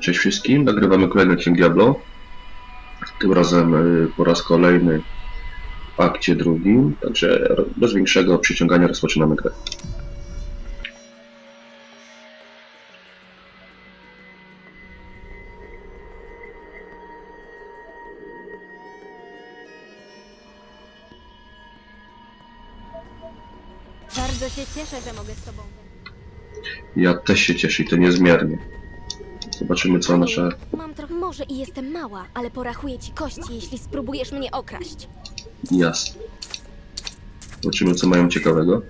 Cześć wszystkim, nagrywamy kolejny odcinek Diablo. Tym razem y, po raz kolejny w akcie drugim, także bez większego przyciągania rozpoczynamy grę. Bardzo się cieszę, że mogę z tobą. Ja też się cieszę i to niezmiernie. Zobaczymy co nasze... Mam trochę może i jestem mała, ale porachuję ci kości, jeśli spróbujesz mnie okraść. Jasne. Zobaczymy co mają ciekawego.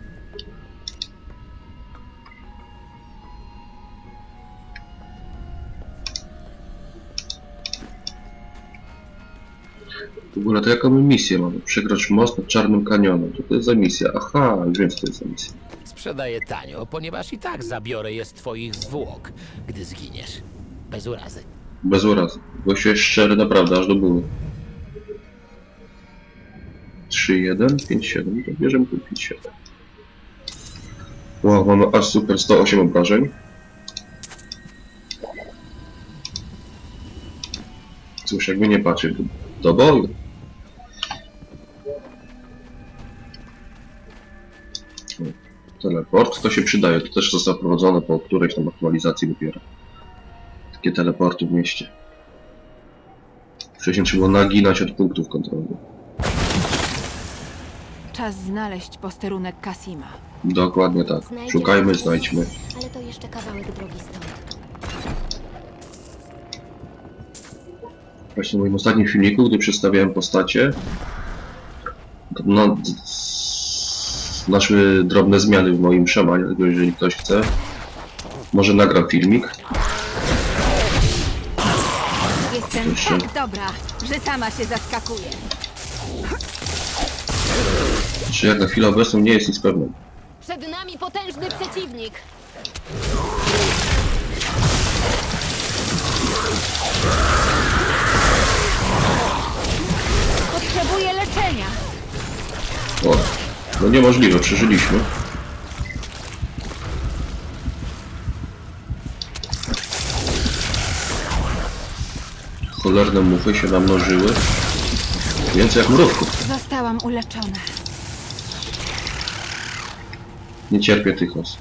W ogóle to jaką my misję mamy? Przegrać most nad Czarnym Kanionem. Co to jest za misja? Aha, już wiem co to jest za misja. Sprzedaję tanio, ponieważ i tak zabiorę je z twoich zwłok, gdy zginiesz. Bez urazy. Bez urazy. Gościu jest szczery naprawdę, aż do bólu. 3-1, 5-7. To bierzemy tu 5-7. Wow, mamy aż super 108 obrażeń. Cóż, jakby nie patrzeć, do, do boju. Teleport, to się przydaje, to też zostało wprowadzone po którejś tam aktualizacji dopiero. Takie teleporty w mieście. Wcześniej trzeba było naginać od punktów kontrolnych. Czas znaleźć posterunek Kasima. Dokładnie tak. Znajdziemy Szukajmy, znajdźmy. Ale to jeszcze kawałek drogi stąd. Właśnie w moim ostatnim filmiku, gdy przedstawiałem postacie, no, naszły drobne zmiany w moim szamanie, dlatego jeżeli ktoś chce, może nagram filmik. Jestem tak dobra, że sama się zaskakuję. Czy jak na chwilę obecną nie jest nic pewnym. Przed nami potężny przeciwnik. Potrzebuję leczenia. O, no niemożliwe, przeżyliśmy. Cholerne muchy się namnożyły. Więcej jak mrówków. Zostałam uleczona. Nie cierpię tych os.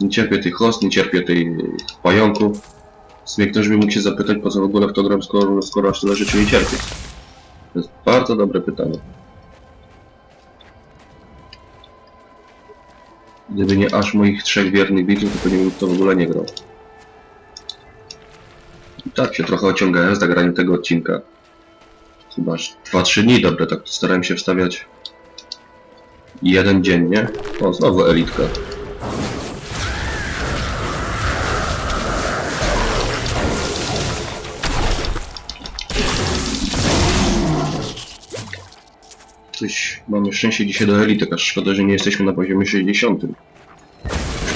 Nie cierpię tych os, nie cierpię tej pająków. W sumie ktoś by mógł się zapytać, po co w ogóle w to gram, skoro, skoro aż tyle rzeczy nie cierpię. To jest bardzo dobre pytanie. Gdyby nie aż moich trzech wiernych widzów, to pewnie bym to w ogóle nie grał. I tak się trochę ociągałem z nagraniem tego odcinka. Chyba aż 2-3 dni dobre, tak starałem się wstawiać Jeden dziennie. O, znowu elitka. Coś, mamy szczęście dzisiaj do elitek, aż szkoda, że nie jesteśmy na poziomie 60.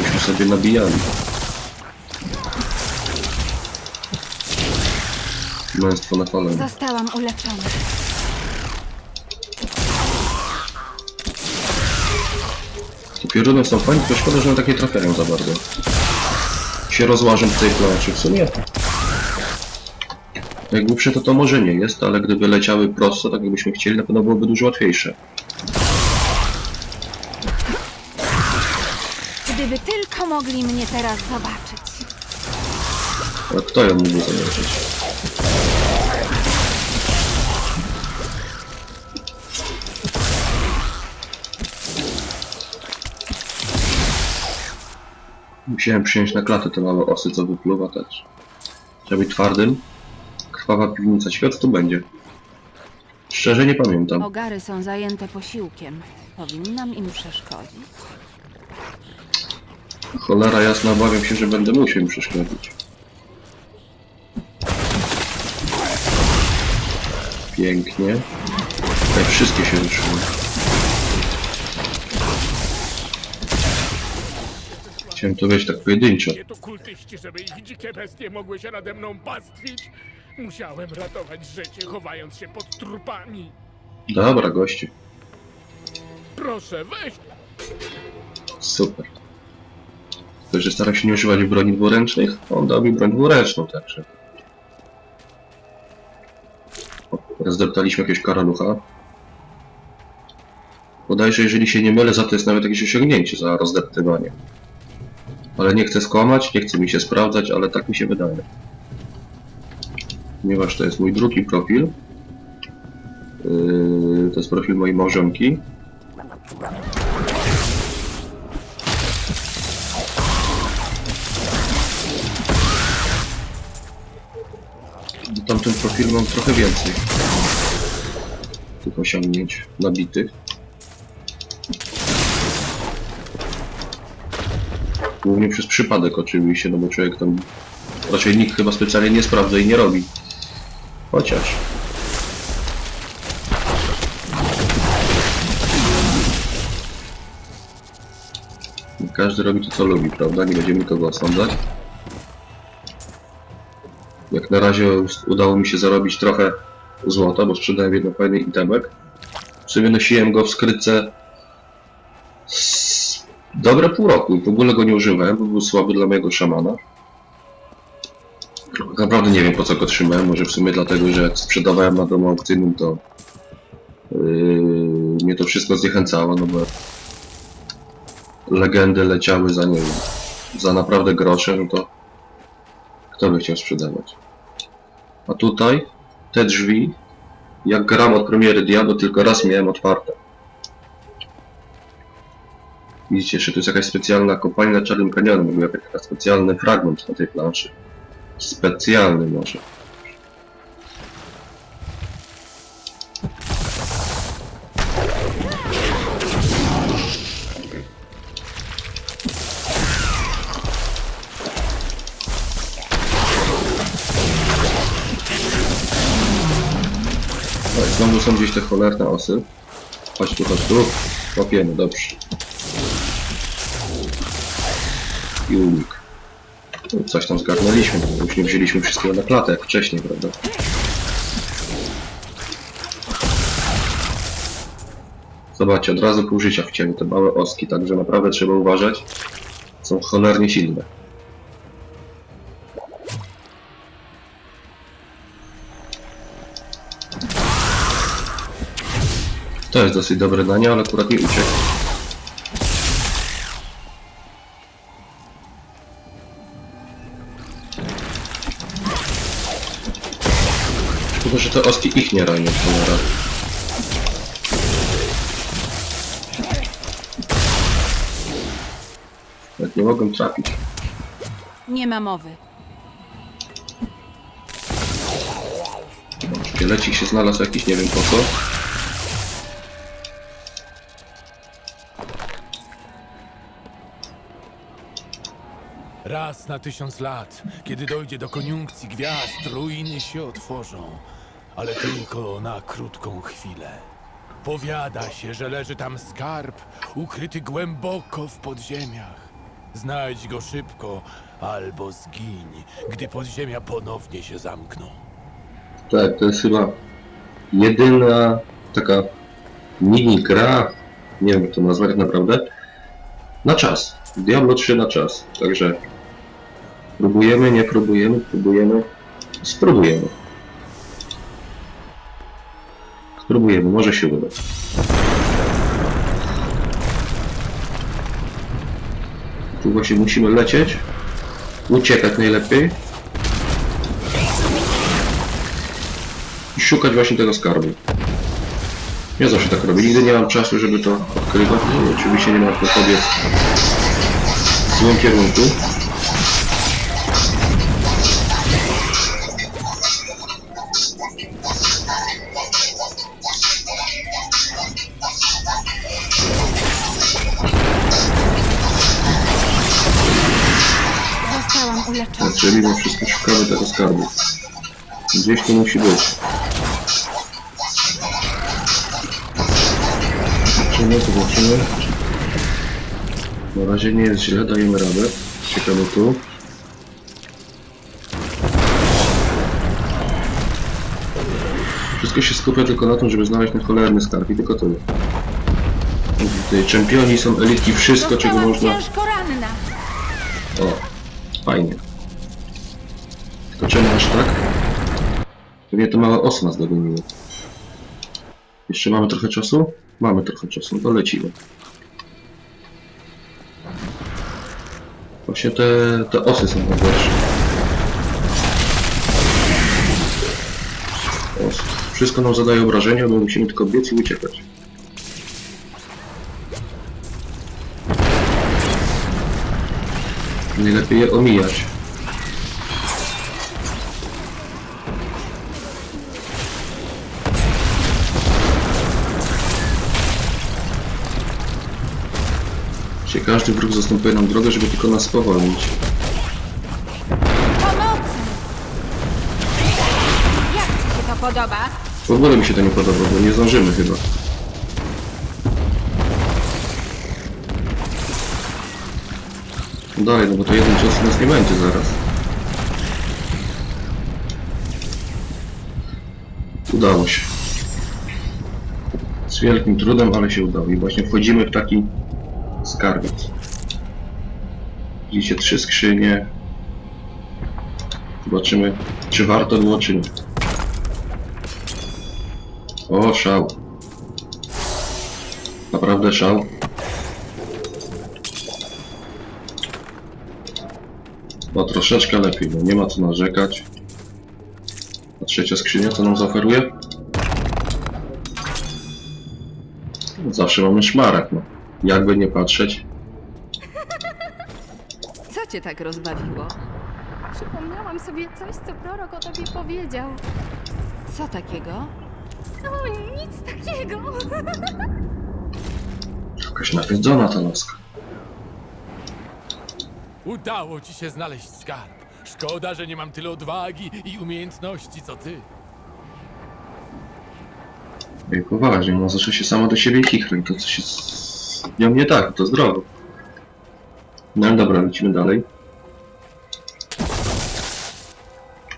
Myśmy sobie nabijali. Męstwo na falę. Zostałam uleczona. Te pioruny są fajne, tylko szkoda, że one tak nie trafiają za bardzo. Się rozłażą w tej planszy, w sumie. Jak głupsze to to może nie jest, ale gdyby leciały prosto, tak jakbyśmy chcieli, na pewno byłoby dużo łatwiejsze. Gdyby tylko mogli mnie teraz zobaczyć. Ale kto ją mógłby zobaczyć? Musiałem przyjąć na klatę te małe osy, co wypluwa też. Trzeba być twardym. Krwawa piwnica. Co tu będzie. Szczerze nie pamiętam. Ogary są zajęte posiłkiem. Powinnam im przeszkodzić. Cholera jasna, obawiam się, że będę musiał im przeszkodzić. Pięknie. Tutaj wszystkie się ruszyły. Chciałem to wiedzieć tak pojedynczo. Nie to kultyści, żeby ich dzikie bestie mogły się nade mną pastwić. Musiałem ratować życie, chowając się pod trupami. Dobra, gościu. Proszę, weź Super. Także staram się nie używać broni dwuręcznych. On dał mi broń dwuręczną, także. O, Rozdeptaliśmy jakiegoś karalucha. Bodajże, jeżeli się nie mylę, za to jest nawet jakieś osiągnięcie za rozdeptywanie. Ale nie chcę skłamać, nie chcę mi się sprawdzać, ale tak mi się wydaje. Ponieważ to jest mój drugi profil. Yy, to jest profil mojej małżonki. W tamtym profilu mam trochę więcej tych osiągnięć nabitych. Głównie przez przypadek oczywiście, no bo człowiek tam raczej nikt chyba specjalnie nie sprawdza i nie robi. Chociaż. Każdy robi to co lubi, prawda? Nie będziemy nikogo osądzać. Jak na razie udało mi się zarobić trochę złota, bo sprzedałem jeden fajny itemek. W go w skrytce dobre pół roku i w ogóle go nie używałem, bo był słaby dla mojego szamana. Naprawdę nie wiem po co go trzymałem, może w sumie dlatego, że jak sprzedawałem na domu aukcyjnym to yy, mnie to wszystko zniechęcało, no bo legendy leciały za nie wiem, za naprawdę grosze, no to kto by chciał sprzedawać? A tutaj te drzwi, jak gram od premiery Diablo, tylko raz miałem otwarte. Widzicie, że tu jest jakaś specjalna kopalnia na Czarnym Kanionie, był jakiś specjalny fragment na tej planszy. Specjalny może. I znowu są gdzieś te cholerne osy. Chodź tu, chodź tu. Łapiemy, dobrze. I. Coś tam zgarnęliśmy, bo nie wzięliśmy wszystkiego na klatę jak wcześniej, prawda? Zobaczcie, od razu pół życia wcięły te małe oski, także naprawdę trzeba uważać. Są cholernie silne. To jest dosyć dobre danie, ale akurat mi uciekł. Że te oski ich nie ranią, cholera. Jak nie mogę trafić. Nie ma mowy. Szkielecik się znalazł jakiś, nie wiem po co. Raz na tysiąc lat, kiedy dojdzie do koniunkcji gwiazd, ruiny się otworzą, ale tylko na krótką chwilę. Powiada się, że leży tam skarb, ukryty głęboko w podziemiach. Znajdź go szybko, albo zgiń, gdy podziemia ponownie się zamkną. Tak, to jest chyba jedyna taka mini gra, nie wiem jak to nazwać naprawdę, na czas. Diablo 3 na czas, także próbujemy, nie próbujemy, próbujemy, spróbujemy. Spróbujemy, może się uda. Tu właśnie musimy lecieć, uciekać najlepiej. i szukać właśnie tego skarbu. Ja zawsze tak robię. Nigdy nie mam czasu, żeby to odkrywać. No, oczywiście nie ma to pobiec w złym kierunku. Czyli mimo wszystko szukamy tego skarbu. Gdzieś to musi być. Zobaczymy, zobaczymy. Na razie nie jest źle, dajemy radę. Czekamy tu. Wszystko się skupia tylko na tym, żeby znaleźć ten cholerny skarb i tylko tyle. Tutaj czempioni są elitki, wszystko czego można... O, fajnie. Tylko czemu aż tak? Pewnie to mała osa nas dogoniło. Jeszcze mamy trochę czasu? Mamy trochę czasu, to lecimy. Właśnie te, te osy są najgorsze. Os. Wszystko nam zadaje obrażenia, bo musimy tylko biec i uciekać. Najlepiej je omijać. Się każdy wróg zastępuje nam drogę, żeby tylko nas spowolnić. Pomocy! Jak ci się to podoba? W ogóle mi się to nie podoba, bo nie zdążymy chyba. No Dalej, no bo to jeden cios nas nie będzie zaraz. Udało się. Z wielkim trudem, ale się udało. I właśnie wchodzimy w taki skarbiec. Widzicie trzy skrzynie. Zobaczymy, czy warto było, czy nie. O, szał. Naprawdę szał. No troszeczkę lepiej, no nie ma co narzekać. A trzecia skrzynia, co nam zaoferuje? Zawsze mamy szmarek, no. Jakby nie patrzeć. Co cię tak rozbawiło? Przypomniałam sobie coś, co prorok o tobie powiedział. Co takiego? O, nic takiego. Jakaś nawiedzona ta laska. Udało ci się znaleźć skarb. Szkoda, że nie mam tyle odwagi i umiejętności co ty. Ej, poważnie, no zawsze się sama do siebie chichrać, to coś jest z nią nie tak, to zdrowo. No dobra, lecimy dalej.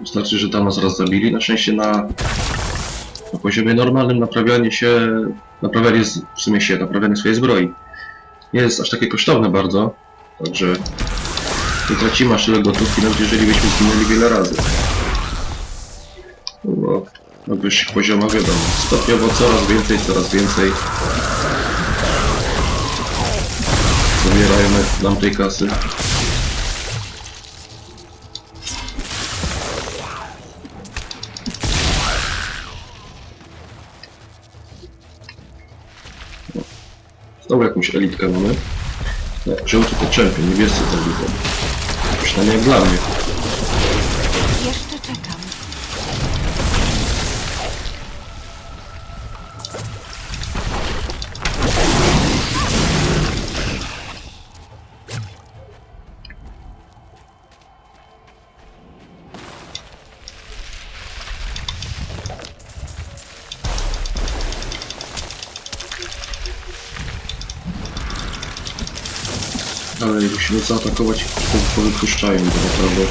Wystarczy, że tam nas raz zabili. Na szczęście na, na poziomie normalnym naprawianie się, naprawianie w sumie się, naprawianie swojej zbroi nie jest aż takie kosztowne bardzo, także nie tracimy aż tyle gotówki, nawet jeżeli byśmy zginęli wiele razy. No na wyższych poziomach wiadomo, stopniowo coraz więcej, coraz więcej zabierajmy nam tej kasy. No. Znowu jakąś elitkę mamy. Nie, żółty to czempion, niebiescy to elitą. Przynajmniej dla mnie. Jeszcze czekam. Musimy zaatakować, to wypuszczają, to naprawdę.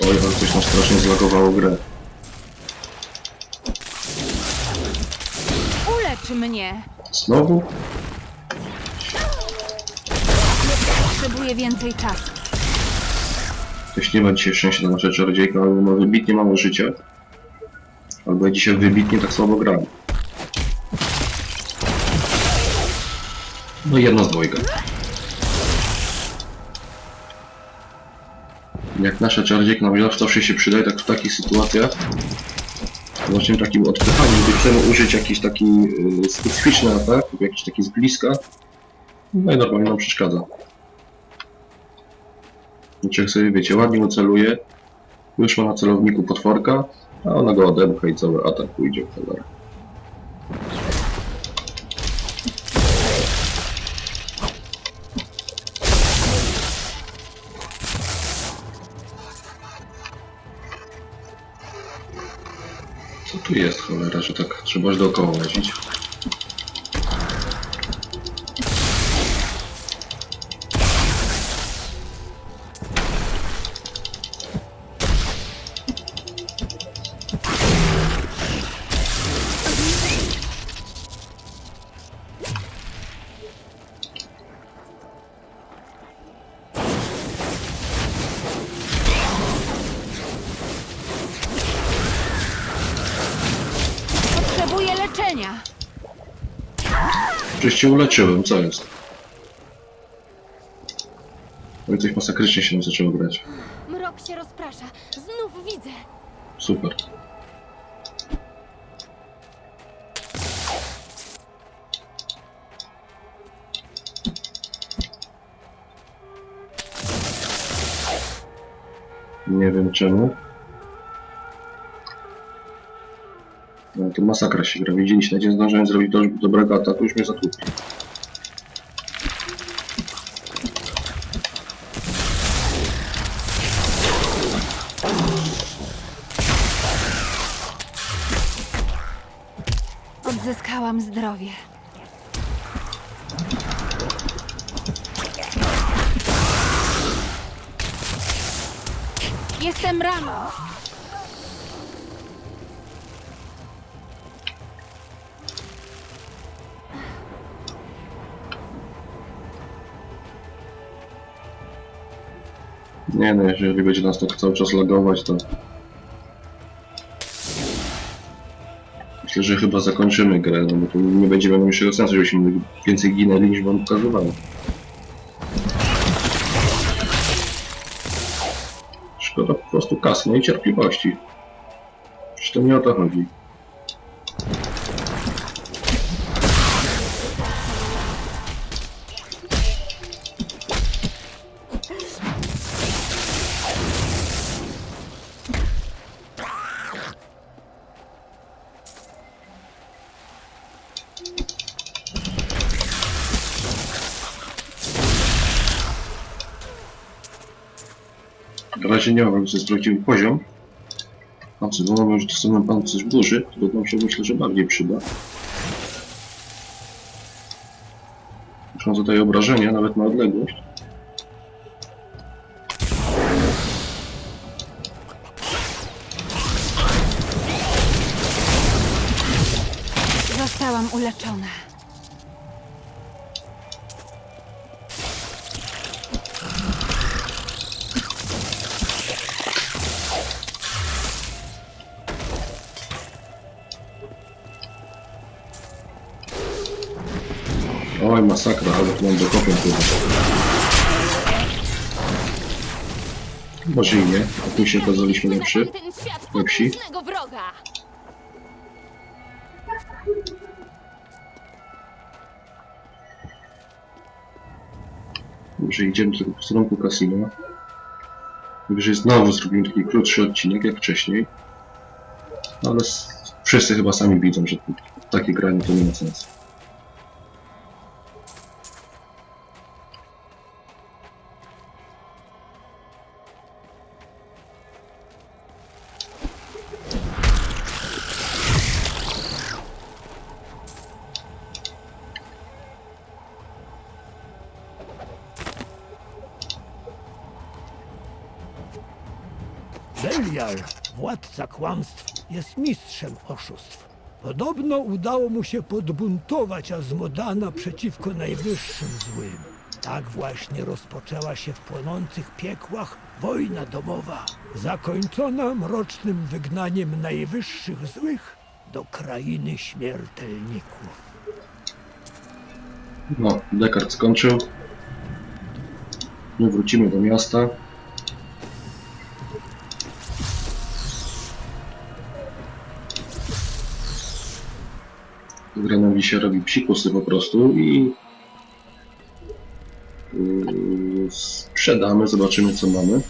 Oj, ale coś nam strasznie zlagowało grę. Ulecz mnie! Znowu? Potrzebuję więcej czasu. Nie ma dzisiaj szczęścia na nasze czarodziejka, albo ma wybitnie mało życia. Albo ja dzisiaj wybitnie tak słabo gram. No jedna z dwojga. Jak nasza czarodziejka nam zawsze się przydaje tak w takich sytuacjach. Właśnie takim odpychaniem, gdy chcemy użyć jakiś taki y, specyficzny atak, jakiś taki z bliska. No i normalnie nam przeszkadza. Jak sobie wiecie, ładnie uceluje, już ma na celowniku potworka, a ona go odepcha i cały atak pójdzie w cholerę. Co tu jest cholera, że tak trzeba aż dookoła łazić? Cię uleczyłem, co jest? I coś masakrycznie się nam zaczęło grać. Mrok się rozprasza. Znów widzę. Super. Nie wiem czemu. To masakra się gra. Widzieliście, nawet nie zdążyłem zrobić do, dobrego ataku, już mnie zatłukli. Odzyskałam zdrowie. Jestem rano. Nie no, jeżeli będzie nas tak cały czas logować, to... Myślę, że chyba zakończymy grę, no bo tu nie będzie większego sensu, żebyśmy więcej ginęli niż wam pokazywałem. Szkoda po prostu kasy, no i cierpliwości. Przecież to nie o to chodzi. Nie mam, że sprawdził poziom. Pancerz, bo mamy już dostępny pancerz burzy, który nam się myślę, że bardziej przyda. On zadaje obrażenia, nawet na odległość. Zostałam uleczona. Masakra, ale tu mam do kopią chyba. Może i nie, a tu się okazaliśmy lepszy. Lepsi. wroga. Może idziemy tylko w stronę kasino. Najwyżej znowu zrobimy taki krótszy odcinek jak wcześniej. No ale wszyscy chyba sami widzą, że takie granie to nie ma sensu. Belial, władca kłamstw, jest mistrzem oszustw. Podobno udało mu się podbuntować Azmodana przeciwko najwyższym złym. Tak właśnie rozpoczęła się w płonących piekłach wojna domowa, zakończona mrocznym wygnaniem najwyższych złych do krainy śmiertelników. No, Descartes skończył. My wrócimy do miasta. Granowi się robi psikusy po prostu i yy, sprzedamy, zobaczymy co mamy.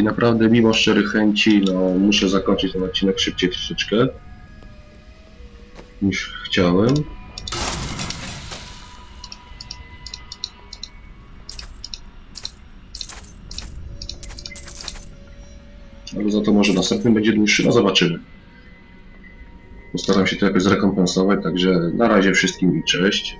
I naprawdę mimo szczerych chęci, no muszę zakończyć ten odcinek szybciej troszeczkę niż chciałem. To może następny będzie dłuższy, no zobaczymy. Postaram się to jakoś zrekompensować, także na razie wszystkim i cześć.